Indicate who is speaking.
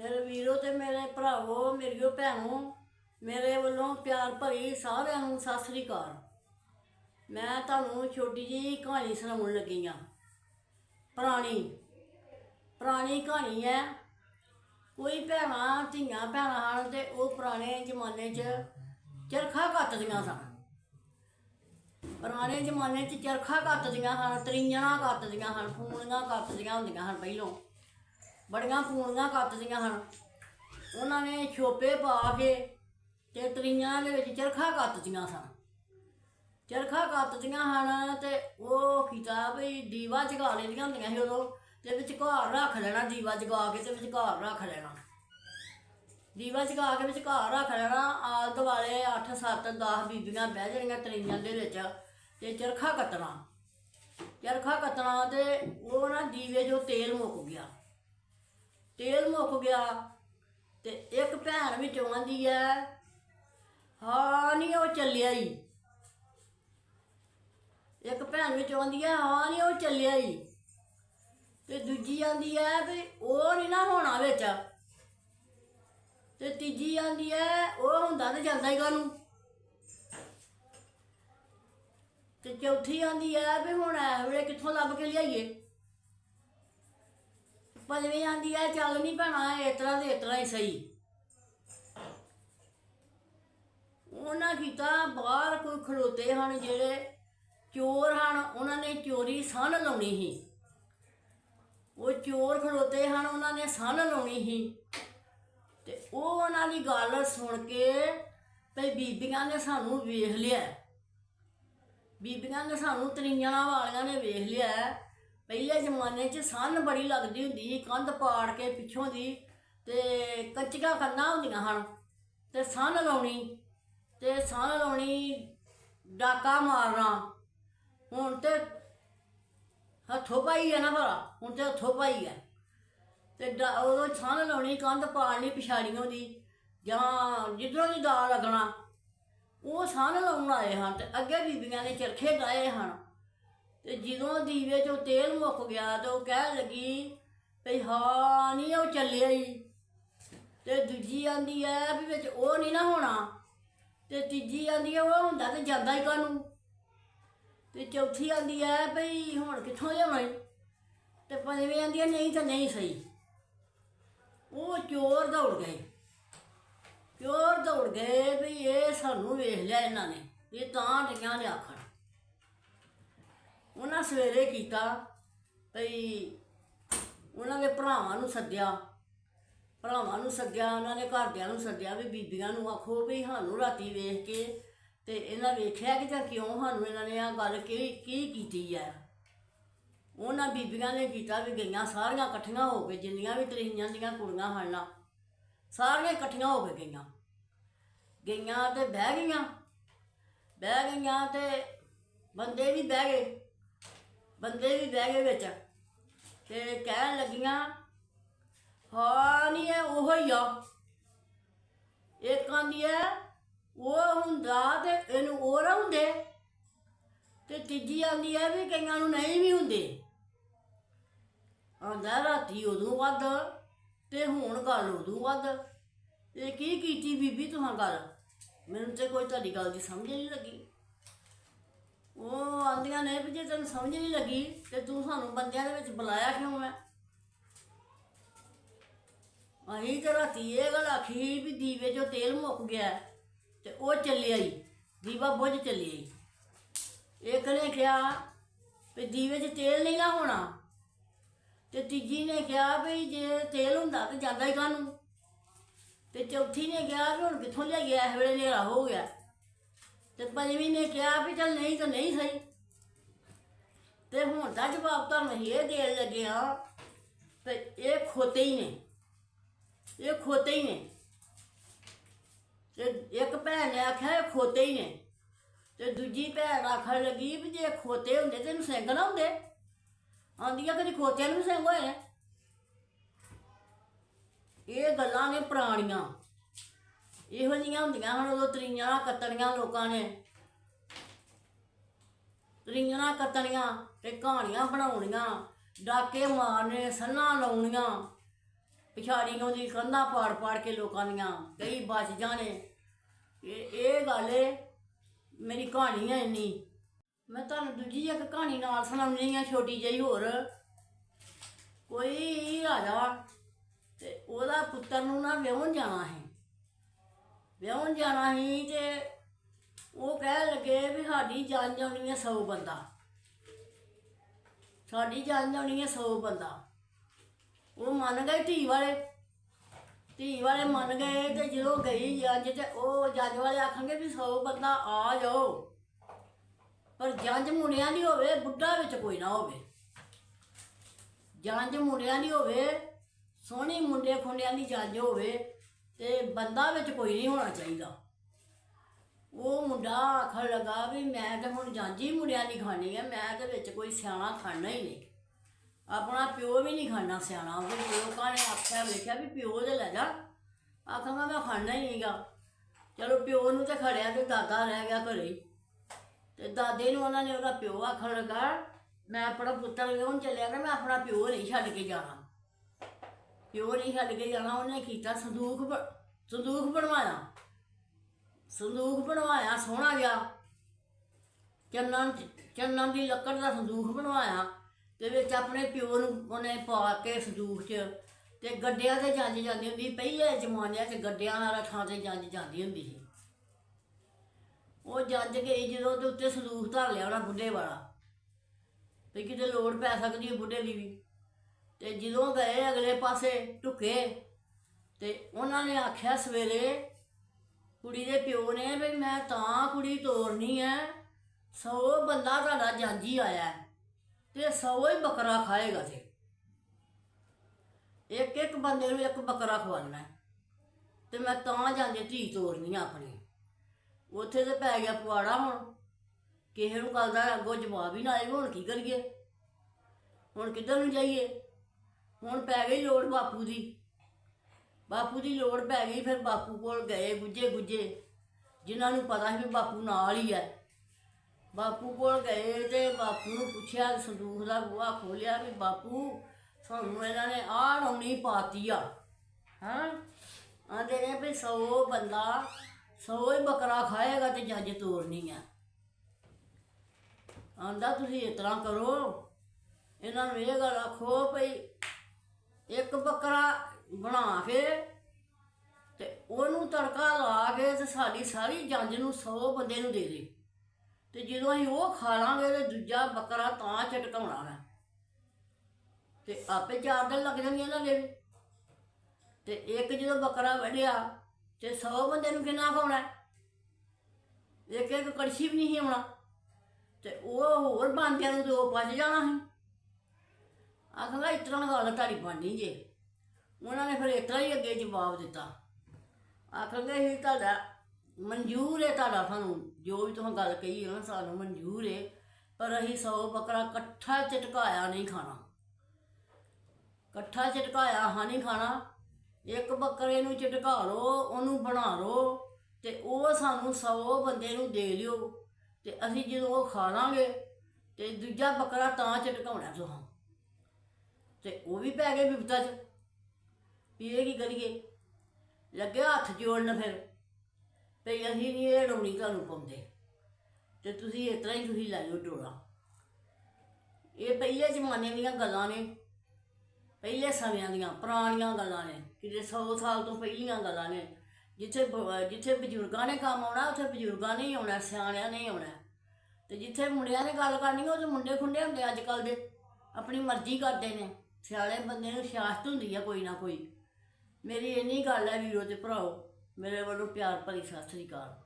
Speaker 1: ਮੇਰੇ ਵੀਰੋ ਤੇ ਮੇਰੇ ਭਰਾਵੋ, ਮੇਰੀਓ ਭੈਣੋ, ਮੇਰੇ ਵੱਲੋਂ ਪਿਆਰ ਭਰੀ ਸਾਰਿਆਂ ਨੂੰ ਸਤਿ ਸ੍ਰੀ ਅਕਾਲ। ਮੈਂ ਤੁਹਾਨੂੰ ਛੋਟੀ ਜੀ ਕਹਾਣੀ ਸੁਣਾਉਣ ਲੱਗੀ ਆ ਪੁਰਾਣੀ ਪੁਰਾਣੀ ਕਹਾਣੀ ਹੈ, ਕੋਈ ਭੈਣਾਂ, ਧੀਆਂ ਭੈਣਾਂ ਹਨ ਤੇ ਉਹ ਪੁਰਾਣੇ ਜ਼ਮਾਨੇ 'ਚ ਚਰਖਾ ਕੱਤਦੀਆਂ ਸਨ। ਪੁਰਾਣੇ ਜ਼ਮਾਨੇ 'ਚ ਚਰਖਾ ਕੱਤਦੀਆਂ ਹਨ ਤਰੀਆਂ ਕੱਤਦੀਆਂ ਹਨ ਫੂਲੀਆਂ ਕੱਤਦੀਆਂ ਹੁੰਦੀਆਂ ਹਨ ਪਹਿਲੋਂ। ਬੜੀਆਂ ਪੂਣੀਆਂ ਕੱਤਦੀਆਂ ਹਨ। ਉਹਨਾਂ ਨੇ ਛੋਪੇ ਪਾ ਕੇ ਤੇ ਤਰੀਆਂ ਦੇ ਵਿੱਚ ਚਰਖਾ ਕੱਤਦੀਆਂ ਸਨ। ਚਰਖਾ ਕੱਤਦੀਆਂ ਹਨ ਤੇ ਉਹ ਕੀਤਾ ਵੀ ਦੀਵਾ ਜਗਾ ਲੈਂਦੀਆਂ ਹੁੰਦੀਆਂ ਸੀ ਉਦੋਂ ਤੇ ਵਿੱਚ ਘਰ ਰੱਖ ਲੈਣਾ, ਦੀਵਾ ਜਗਾ ਕੇ ਤੇ ਵਿੱਚ ਘਰ ਰੱਖ ਲੈਣਾ। ਦੀਵਾ ਜਗਾ ਕੇ ਵਿੱਚ ਘਰ ਰੱਖ ਲੈਣਾ, ਆਲ ਦੁਆਲੇ 8 7 10 ਬੀਬੀਆਂ ਬਹਿ ਜਾਣੀਆਂ ਤਰੀਆਂ ਦੇ ਵਿੱਚ ਤੇ ਚਰਖਾ ਕੱਤਣਾ ਚਰਖਾ ਕੱਤਣਾ ਤੇ ਉਹ ਨਾ ਦੀਵੇ ਜੋ ਤੇਲ ਮੁੱਕ ਗਿਆ। ਤੇਲ ਮੁੱਕ ਗਿਆ ਤੇ ਇੱਕ ਭੈਣ ਵਿੱਚੋਂ ਆਂਦੀ ਐ। ਹਾਂ ਨਹੀਂ ਉਹ ਚੱਲਿਆ ਹੀ ਇੱਕ ਭੈਣ ਵਿੱਚੋਂ ਆਂਦੀ ਐ, ਹਾਂ ਨਹੀਂ ਉਹ ਚੱਲਿਆ ਹੀ ਤੇ ਦੂਜੀ ਆਂਦੀ ਐ ਵੀ ਉਹ ਨਹੀਂ ਨਾ ਹੋਣਾ ਵਿੱਚ। ਤੇ ਤੀਜੀ ਆਂਦੀ ਐ, ਉਹ ਹੁੰਦਾ ਤੇ ਜਾਂਦਾ ਹੀ ਕਾਨੂੰ ਤੇ ਚੌਥੀ ਆਂਦੀ ਐ ਵੀ ਹੁਣ ਐ ਵੇਲੇ ਕਿੱਥੋਂ ਲੱਭ ਕੇ ਲਿਆਈਏ? ਪੰਜਵੀਂ ਆਂਦੀ ਐ ਚੱਲ ਨਹੀਂ ਭੈਣਾ, ਇਸ ਤਰ੍ਹਾਂ ਦੇ ਇਸ ਤਰ੍ਹਾਂ ਹੀ ਸਹੀ। ਉਹਨਾਂ ਕੀਤਾ ਬਾਹਰ ਕੋਈ ਖਲੋਤੇ ਹਨ ਜਿਹੜੇ ਚੋਰ ਹਨ, ਉਹਨਾਂ ਨੇ ਚੋਰੀ ਸੰਨ ਲਾਉਣੀ ਸੀ। ਉਹ ਚੋਰ ਖਲੋਤੇ ਹਨ, ਉਹਨਾਂ ਨੇ ਸੰਨ ਲਾਉਣੀ ਸੀ। ਤੇ ਉਹ ਉਹਨਾਂ ਦੀ ਗੱਲ ਸੁਣ ਕੇ ਭਈ ਬੀਬੀਆਂ ਨੇ ਸਾਨੂੰ ਵੇਖ ਲਿਆ। ਬੀਬੀਆਂ ਨੇ ਸਾਨੂੰ ਤਰੀਆਂ ਵਾਲੀਆਂ ਨੇ ਵੇਖ ਲਿਆ। ਪਹਿਲੇ ਜ਼ਮਾਨੇ 'ਚ ਸੰਨ ਬੜੀ ਲੱਗਦੀ ਹੁੰਦੀ ਸੀ, ਕੰਧ ਪਾੜ ਕੇ ਪਿੱਛੋਂ ਦੀ ਤੇ ਕੱਚੀਆਂ ਕੰਨਾਂ ਹੁੰਦੀਆਂ ਹਨ ਤੇ ਸੰਨ ਲਾਉਣੀ, ਤੇ ਸੰਨ ਲਾਉਣੀ ਡਾਕਾ ਮਾਰਨਾ। ਹੁਣ ਤੇ ਹੱਥੋਂ ਪਾਈ ਹੈ ਨਾ ਭਲਾ, ਹੁਣ ਤੇ ਹੱਥੋਂ ਪਾਈ ਹੈ ਤੇ ਡਾ- ਉਦੋਂ ਛਾਨ ਲਾਉਣੀ, ਕੰਧ ਪਾੜਨੀ ਪਿਛਾੜੀਆਂ ਦੀ ਜਾਂ ਜਿੱਧਰੋਂ ਦੀ ਦਾ ਲੱਗਣਾ, ਉਹ ਛਾਨ ਲਾਉਣ ਆਏ ਹਨ ਤੇ ਅੱਗੇ ਬੀਬੀਆਂ ਨੇ ਚਰਖੇ ਡਾਏ ਹਨ। ਤੇ ਜਦੋਂ ਦੀਵੇ ਚੋਂ ਤੇਲ ਮੁੱਕ ਗਿਆ ਤਾਂ ਉਹ ਕਹਿਣ ਲੱਗੀ ਭਈ ਹਾਂ ਨਹੀਂ, ਉਹ ਚੱਲਿਆ ਹੀ ਤੇ ਦੂਜੀ ਆਂਦੀ ਐ ਵੀ ਵਿੱਚ ਉਹ ਨਹੀਂ ਨਾ ਹੋਣਾ। ਤੇ ਤੀਜੀ ਆਂਦੀ ਐ, ਉਹ ਹੁੰਦਾ ਤੇ ਜਾਂਦਾ ਹੀ ਕਾਨੂੰ ਤੇ ਚੌਥੀ ਆਂਦੀ ਐ ਭਈ ਹੁਣ ਕਿੱਥੋਂ ਲਿਆਉਣਾ ਈ? ਤੇ ਪੰਜਵੀਂ ਆਂਦੀ ਐ, ਨਹੀਂ ਤਾਂ ਨਹੀਂ ਸਹੀ। ਉਹ ਚੋਰ ਦੌੜ ਗਏ। ਚੋਰ ਦੌੜ ਗਏ ਵੀ ਇਹ ਸਾਨੂੰ ਵੇਖ ਲਿਆ ਇਹਨਾਂ ਨੇ। ਇਹ ਤਾਂ ਡਿਆਂ ਨੇ ਆਖਣ। ਉਹਨਾਂ ਸਵੇਰੇ ਕੀਤਾ ਭਈ ਉਹਨਾਂ ਦੇ ਭਰਾਵਾਂ ਨੂੰ ਸੱਦਿਆ। ਭਰਾਵਾਂ ਨੂੰ ਸੱਦਿਆ, ਉਹਨਾਂ ਨੇ ਘਰਦਿਆਂ ਨੂੰ ਸੱਦਿਆ ਵੀ ਬੀਬੀਆਂ ਨੂੰ ਆਖੋ ਵੀ ਸਾਨੂੰ ਰਾਤੀ ਵੇਖ ਕੇ ਤੇ ਇਹਨਾਂ ਵੇਖਿਆ ਕਿ ਜਾਂ ਕਿਉਂ ਸਾਨੂੰ ਇਹਨਾਂ ਨੇ ਆ ਗੱਲ ਕੀ ਕੀ ਕੀਤੀ ਹੈ। ਉਹਨਾਂ ਬੀਬੀਆਂ ਨੇ ਕੀਤਾ ਵੀ ਗਈਆਂ ਸਾਰੀਆਂ ਇਕੱਠੀਆਂ ਹੋ ਕੇ, ਜਿੰਨੀਆਂ ਵੀ ਤਰੀਆਂ ਦੀਆਂ ਕੁੜੀਆਂ ਹਨ ਨਾ ਸਾਰੀਆਂ ਇਕੱਠੀਆਂ ਹੋ ਕੇ ਗਈਆਂ। ਗਈਆਂ ਤੇ ਬਹਿ ਗਈਆਂ। ਬਹਿ ਗਈਆਂ ਤੇ ਬੰਦੇ ਵੀ ਬਹਿ ਗਏ। ਬੰਦੇ ਵੀ ਬਹਿ ਗਏ ਵਿੱਚ ਤੇ ਕਹਿਣ ਲੱਗੀਆਂ, ਹਾਂ ਨਹੀਂ ਇਹ ਉਹ ਹੀ ਆ। ਇੱਕ ਆਂਦੀ ਹੈ ਉਹ ਹੁੰਦਾ ਤੇ ਇਹਨੂੰ ਉਹ ਨਾ ਹੁੰਦੇ। ਤੇ ਤੀਜੀ ਆਂਦੀ ਹੈ ਵੀ ਕਈਆਂ ਨੂੰ ਨਹੀਂ ਵੀ ਹੁੰਦੇ। ਆਂਦਾ ਰਾਤੀ ਉਦੋਂ ਵੱਧ ਤੇ ਹੁਣ ਗੱਲ ਉਦੋਂ ਵੱਧ। ਇਹ ਕੀ ਕੀਤੀ ਬੀਬੀ ਤੁਹਾਂ ਗੱਲ ਮੈਨੂੰ ਤੇ ਕੋਈ ਤੁਹਾਡੀ ਗੱਲ ਦੀ ਸਮਝ ਨਹੀਂ ਲੱਗੀ। ਉਹ ਆਂਦੀਆਂ ਨੇ ਵੀ ਜੇ ਤੈਨੂੰ ਸਮਝ ਨਹੀਂ ਲੱਗੀ, ਤੇ ਤੂੰ ਸਾਨੂੰ ਬੰਦਿਆਂ ਦੇ ਵਿੱਚ ਬੁਲਾਇਆ ਕਿਉਂ ਹੈ ਅਸੀਂ ਤੇ ਰਾਤੀ ਇਹ ਗੱਲ ਆਖੀ ਵੀ ਦੀਵੇ 'ਚੋਂ ਤੇਲ ਮੁੱਕ ਗਿਆ ਤੇ ਉਹ ਚੱਲਿਆ ਹੀ ਦੀਵਾ ਬੁੱਝ ਚੱਲਿਆ ਹੀ ਇੱਕ ਨੇ ਕਿਹਾ ਵੀ ਦੀਵੇ 'ਚ ਤੇਲ ਨਹੀਂ ਨਾ ਹੋਣਾ? ਤੇ ਤੀਜੀ ਨੇ ਕਿਹਾ ਵੀ ਜੇ ਤੇਲ ਹੁੰਦਾ ਤੇ ਜਾਂਦਾ ਹੀ ਕਾਨੂੰ ਤੇ ਚੌਥੀ ਨੇ ਕਿਹਾ ਵੀ ਹੁਣ ਕਿੱਥੋਂ ਲਿਆਈਏ, ਇਸ ਵੇਲੇ ਹਨੇਰਾ ਹੋ ਗਿਆ। ਤੇ ਪੰਜਵੀਂ ਨੇ ਕਿਹਾ ਵੀ ਚੱਲ ਨਹੀਂ ਤਾਂ ਨਹੀਂ ਸਹੀ। ਤੇ ਹੁਣ ਦਾ ਜਵਾਬ ਤੁਹਾਨੂੰ ਨਹੀਂ ਇਹ ਦੇਣ ਲੱਗੇ ਹਾਂ ਤੇ ਇਹ ਖੋਤੇ ਹੀ ਨੇ। ਇਹ ਖੋਤੇ ਹੀ ਨੇ। ਤੇ ਇੱਕ ਭੈਣ ਨੇ ਆਖਿਆ ਇਹ ਖੋਤੇ ਹੀ ਨੇ। ਤੇ ਦੂਜੀ ਭੈਣ ਆਖਣ ਲੱਗੀ ਵੀ ਜੇ ਖੋਤੇ ਹੁੰਦੇ ਤੇ ਇਹਨੂੰ ਸਿੰਘ ਨਾ ਹੁੰਦੇ। ਆਂਦੀਆਂ ਕਦੀ ਖੋਤਿਆਂ ਨੂੰ ਵੀ ਸਿੰਘ ਹੋਏ ਨੇ। ਇਹ ਗੱਲਾਂ ਨੇ ਪੁਰਾਣੀਆਂ। ਇਹੋ ਜਿਹੀਆਂ ਹੁੰਦੀਆਂ ਹੁਣ ਉਦੋਂ ਤਰੀਆਂ ਕੱਤਣੀਆਂ ਲੋਕਾਂ ਨੇ। ਤਰੀਆਂ ਕੱਤਣੀਆਂ ਤੇ ਕਹਾਣੀਆਂ ਬਣਾਉਣੀਆਂ, ਡਾਕੇ ਮਾਰਨੇ, ਸੰਨਾਂ ਲਾਉਣੀਆਂ। ਪਿਛਾੜੀ ਉਹਦੀ ਕੰਧਾਂ ਪਾੜ ਪਾੜ ਕੇ ਲੋਕਾਂ ਦੀਆਂ ਕਈ ਬਚ ਜਾਣੇ ਇਹ ਇਹ ਗੱਲ ਏ, ਮੇਰੀ ਕਹਾਣੀ ਹੈ ਇੰਨੀ। ਮੈਂ ਤੁਹਾਨੂੰ ਦੂਜੀ ਇੱਕ ਕਹਾਣੀ ਨਾਲ ਸੁਣਾਉਣੀ ਆ, ਛੋਟੀ ਜਿਹੀ ਹੋਰ। ਕੋਈ ਰਾਜਾ ਤੇ ਉਹਦਾ ਪੁੱਤਰ ਨੂੰ ਨਾ ਵਿਆਹਣ ਜਾਣਾ ਹੈ। ਵਿਆਹਣ ਜਾਣਾ ਸੀ ਤੇ ਉਹ ਕਹਿ ਲੱਗੇ ਵੀ ਸਾਡੀ ਜਾਨ ਜਾਣੀ ਹੈ 100 ਬੰਦਾ। ਸਾਡੀ ਜਾਨ ਜਾਣੀ ਹੈ 100 ਬੰਦਾ। ਉਹ ਮੰਨ ਗਏ ਧੀ ਵਾਲੇ। ਧੀ ਵਾਲੇ ਮੰਨ ਗਏ ਤੇ ਜਦੋਂ ਗਈ ਜੱਜ ਤੇ ਉਹ ਜੱਜ ਵਾਲੇ ਆਖਣਗੇ ਵੀ 100 ਬੰਦਾ ਆ ਜਾਓ। ਪਰ ਜੰਜ ਮੁੰਡਿਆਂ ਦੀ ਹੋਵੇ, ਬੁੱਢਾ ਵਿੱਚ ਕੋਈ ਨਾ ਹੋਵੇ। ਜੰਜ ਮੁੰਡਿਆਂ ਦੀ ਹੋਵੇ, ਸੋਹਣੀ ਮੁੰਡੇ ਖੁੰਡਿਆਂ ਦੀ ਜੰਜ ਹੋਵੇ ਤੇ ਬੰਦਾ ਵਿੱਚ ਕੋਈ ਨਹੀਂ ਹੋਣਾ ਚਾਹੀਦਾ। ਉਹ ਮੁੰਡਾ ਆਖਣ ਲੱਗਾ ਵੀ ਮੈਂ ਤਾਂ ਹੁਣ ਜਾਂਜੀ ਮੁੰਡਿਆਂ ਦੀ ਖਾਣੀ ਹੈ ਮੈਂ ਤਾਂ ਵਿੱਚ ਕੋਈ ਸਿਆਣਾ ਖਾਣਾ ਹੀ ਨਹੀਂ। ਆਪਣਾ ਪਿਓ ਵੀ ਨਹੀਂ ਖਾਣਾ ਸਿਆਣਾ, ਉਹ ਪਿਓ ਕਾਨੇ ਆਖਿਆ, ਵੇਖਿਆ ਵੀ ਪਿਓ ਦੇ ਲੈ ਜਾ। ਆਖਾਂਗਾ ਮੈਂ ਖਾਣਾ ਹੀ ਨਹੀਂਗਾ। ਚਲੋ ਪਿਓ ਨੂੰ ਤਾਂ ਖੜਿਆ ਤੇ ਦਾਦਾ ਰਹਿ ਗਿਆ ਘਰੇ। ਤੇ ਦਾਦੇ ਨੂੰ ਉਹਨਾਂ ਨੇ ਉਹਦਾ ਪਿਓ ਆਖਣ ਲੱਗਾ, ਮੈਂ ਆਪਣਾ ਪੁੱਤਰ ਵਿਆਹਣ ਚੱਲਿਆ ਕਿ ਮੈਂ ਆਪਣਾ ਪਿਓ ਨਹੀਂ ਛੱਡ ਕੇ ਜਾਣਾ। ਪਿਓ ਨਹੀਂ ਛੱਡ ਕੇ ਜਾਣਾ, ਉਹਨੇ ਕੀਤਾ ਸੰਦੂਕ ਬ- ਸੰਦੂਕ ਬਣਵਾਇਆ। ਸੰਦੂਕ ਬਣਵਾਇਆ, ਸੋਹਣਾ ਜਿਹਾ। ਚੰਨਨ ਚੰਨਨ ਦੀ ਲੱਕੜ ਦਾ ਸੰਦੂਕ ਬਣਵਾਇਆ, ਤੇ ਵਿੱਚ ਆਪਣੇ ਪਿਓ ਨੂੰ ਉਹਨੇ ਪਾ ਕੇ ਸੰਦੂਕ 'ਚ, ਤੇ ਗੱਡਿਆਂ ਤੇ ਜੰਜ ਜਾਂਦੀ ਹੁੰਦੀ ਸੀ। ਪਹਿਲੇ ਜ਼ਮਾਨਿਆਂ 'ਚ ਗੱਡਿਆਂ ਨਾਲ ਥਾਂ ਤੇ ਜੰਜ ਜਾਂਦੀ ਹੁੰਦੀ ਸੀ। ਉਹ ਜੰਜ ਗਈ ਜਦੋਂ ਤੇ ਉੱਤੇ ਸੰਦੂਕ ਧਰ ਲਿਆ ਉਹਨਾਂ ਬੁੱਢੇ ਵਾਲਾ। ਵੀ ਕਿਤੇ ਲੋੜ ਪੈ ਸਕਦੀ ਹੈ ਬੁੱਢੇ ਦੀ ਵੀ। ਤੇ ਜਦੋਂ ਗਏ ਅਗਲੇ ਪਾਸੇ ਢੁਕੇ ਤੇ ਉਹਨਾਂ ਨੇ ਆਖਿਆ ਸਵੇਰੇ ਕੁੜੀ ਦੇ ਪਿਓ ਨੇ ਵੀ ਮੈਂ ਤਾਂ ਕੁੜੀ ਤੋਰਨੀ ਐ ਸੌ ਬੰਦਾ ਤੁਹਾਡਾ ਜਾਂਜੀ ਆਇਆ ਹੈ, ਤੇ ਸੌ ਹੀ ਬੱਕਰਾ ਖਾਏਗਾ ਤੇ ਇੱਕ ਇੱਕ ਬੰਦੇ ਨੂੰ ਇੱਕ ਬੱਕਰਾ ਖਵਾਉਣਾ ਹੈ। ਤੇ ਮੈਂ ਤਾਂ ਜਾਂਦੇ ਧੀ ਤੋਰਨੀ ਆ ਆਪਣੀ। ਉੱਥੇ ਤੇ ਪੈ ਗਿਆ ਪਵਾੜਾ ਹੁਣ ਕਿਸੇ ਨੂੰ ਕੱਲ ਦਾ ਅੱਗੋਂ ਜਵਾਬ ਹੀ ਨਾ ਆਏ ਹੁਣ ਕੀ ਕਰੀਏ? ਹੁਣ ਕਿੱਧਰ ਨੂੰ ਜਾਈਏ? ਹੁਣ ਪੈ ਗਈ ਲੋੜ ਬਾਪੂ ਦੀ। ਬਾਪੂ ਦੀ ਲੋੜ ਪੈ ਗਈ ਫਿਰ ਬਾਪੂ ਕੋਲ ਗਏ ਗੁੱਜੇ ਗੁੱਜੇ ਜਿਨ੍ਹਾਂ ਨੂੰ ਪਤਾ ਸੀ ਵੀ ਬਾਪੂ ਨਾਲ ਹੀ ਹੈ। ਬਾਪੂ ਕੋਲ ਗਏ ਤੇ ਬਾਪੂ ਨੂੰ ਪੁੱਛਿਆ ਸੰਦੂਕ ਦਾ ਬੂਹਾ ਖੋਲਿਆ ਵੀ ਬਾਪੂ ਸਾਨੂੰ ਇਹਨਾਂ ਨੇ ਆਹ ਰੌਣੀ ਪਾਤੀ ਆ। ਹਾਂ। ਆਂਦੇ ਨੇ ਵੀ 100 ਬੰਦਾ 100 ਹੀ ਬੱਕਰਾ ਖਾਏਗਾ ਤੇ ਜੱਜ ਤੋਰਨੀ ਆ। ਆਂਦਾ ਤੁਸੀਂ ਇਸ ਤਰ੍ਹਾਂ ਕਰੋ। ਇਹਨਾਂ ਨੂੰ ਇਹ ਗੱਲ ਆਖੋ ਭਈ ਇੱਕ ਬੱਕਰਾ ਬਣਾ ਕੇ ਤੇ ਉਹਨੂੰ ਤੜਕਾ ਲਾ ਕੇ ਤੇ ਸਾਡੀ ਸਾਰੀ ਜੰਜ ਨੂੰ 100 ਬੰਦੇ ਨੂੰ ਦੇ ਦੇ। ਤੇ ਜਦੋਂ ਅਸੀਂ ਉਹ ਖਾ ਲਾਂਗੇ ਤੇ ਦੂਜਾ ਬੱਕਰਾ ਤਾਂ ਚਟਕਾਉਣਾ ਵਾ ਤੇ ਆਪੇ ਚਾਰ ਦਿਨ ਲੱਗ ਜਾਣਗੇ ਇਹਨਾਂ ਦੇ। ਤੇ ਇੱਕ ਜਦੋਂ ਬੱਕਰਾ ਵੜਿਆ ਤੇ 100 ਬੰਦੇ ਨੂੰ ਕਿੰਨਾ ਖਾਉਣਾ ਇੱਕ ਇੱਕ ਕੜਛੀ ਵੀ ਨਹੀਂ ਆਉਣਾ। ਤੇ ਉਹ ਹੋਰ ਬੰਦਿਆਂ ਨੂੰ ਤੇ ਉਹ ਪਚ ਜਾਣਾ ਸੀ। ਆਖਾਂਗਾ ਇਸ ਤਰ੍ਹਾਂ ਗੱਲ ਤੁਹਾਡੀ ਬਣਨੀ ਜੇ। ਉਹਨਾਂ ਨੇ ਫਿਰ ਇਸ ਤਰ੍ਹਾਂ ਹੀ ਅੱਗੇ ਜਵਾਬ ਦਿੱਤਾ। ਆਖਾਂਗੇ ਇਹ ਤੁਹਾਡਾ ਮਨਜ਼ੂਰ ਹੈ ਤੁਹਾਡਾ ਸਾਨੂੰ। ਜੋ ਵੀ ਤੁਸੀਂ ਗੱਲ ਕਹੀ ਹੈ ਨਾ, ਸਾਨੂੰ ਮਨਜ਼ੂਰ ਹੈ। ਪਰ ਅਸੀਂ ਸੌ ਬੱਕਰਾ ਇਕੱਠਾ ਝਟਕਾਇਆ ਨਹੀਂ ਖਾਣਾ। ਇਕੱਠਾ ਚਟਕਾਇਆ ਹਾਂ ਨਹੀਂ ਖਾਣਾ। ਇੱਕ ਬੱਕਰੇ ਨੂੰ ਝਟਕਾ ਲਓ, ਉਹਨੂੰ ਬਣਾ ਲਓ ਤੇ ਉਹ ਸਾਨੂੰ 100 ਬੰਦੇ ਨੂੰ ਦੇ ਦਿਓ ਤੇ ਅਸੀਂ ਜਦੋਂ ਉਹ ਖਾ ਲਾਂਗੇ ਤੇ ਦੂਜਾ ਬੱਕਰਾ ਤਾਂ ਚਟਕਾਉਣਾ ਤੁਹਾਨੂੰ ਤੇ ਉਹ ਵੀ ਪੈ ਗਏ ਵਿਪਤਾ ਚ। ਵੀ ਇਹ ਕੀ ਕਰੀਏ? ਲੱਗੇ ਹੱਥ ਜੋੜਨ ਫਿਰ। ਤੇ ਅਸੀਂ ਨਹੀਂ ਇਹ ਰੌਣੀ ਤੁਹਾਨੂੰ ਪਾਉਂਦੇ। ਤੇ ਤੁਸੀਂ ਇਸ ਤਰ੍ਹਾਂ ਹੀ ਤੁਸੀਂ ਲੈ ਡੋਲਾ। ਇਹ ਪਹਿਲੇ ਜ਼ਮਾਨੇ ਦੀਆਂ ਗੱਲਾਂ ਨੇ। ਪਹਿਲੇ ਸਮਿਆਂ ਦੀਆਂ, ਪੁਰਾਣੀਆਂ ਗੱਲਾਂ ਨੇ। ਕਿਤੇ 100 ਸਾਲ ਤੋਂ ਪਹਿਲੀਆਂ ਗੱਲਾਂ ਨੇ। ਜਿੱਥੇ ਜਿੱਥੇ ਬਜ਼ੁਰਗਾਂ ਨੇ ਕੰਮ ਆਉਣਾ, ਉੱਥੇ ਬਜ਼ੁਰਗਾਂ ਨੇ ਹੀ ਆਉਣਾ, ਸਿਆਣਿਆਂ ਨੇ ਹੀ ਆਉਣਾ। ਤੇ ਜਿੱਥੇ ਮੁੰਡਿਆਂ ਨੇ ਗੱਲ ਕਰਨੀ, ਉਹ ਤੇ ਮੁੰਡੇ ਖੁੰਡੇ ਹੁੰਦੇ ਅੱਜ ਕੱਲ ਦੇ। ਆਪਣੀ ਮਰਜ਼ੀ ਕਰਦੇ ਨੇ। ਸਿਆਣੇ ਬੰਦੇ ਨੂੰ ਸਿਆਸਤ ਹੁੰਦੀ ਆ ਕੋਈ ਨਾ ਕੋਈ। ਮੇਰੀ ਇੰਨੀ ਗੱਲ ਹੈ ਵੀਰੋ ਤੇ ਭਰਾਓ, ਮੇਰੇ ਵੱਲੋਂ ਪਿਆਰ ਭਰੀ ਸਤਿ ਸ੍ਰੀ ਅਕਾਲ।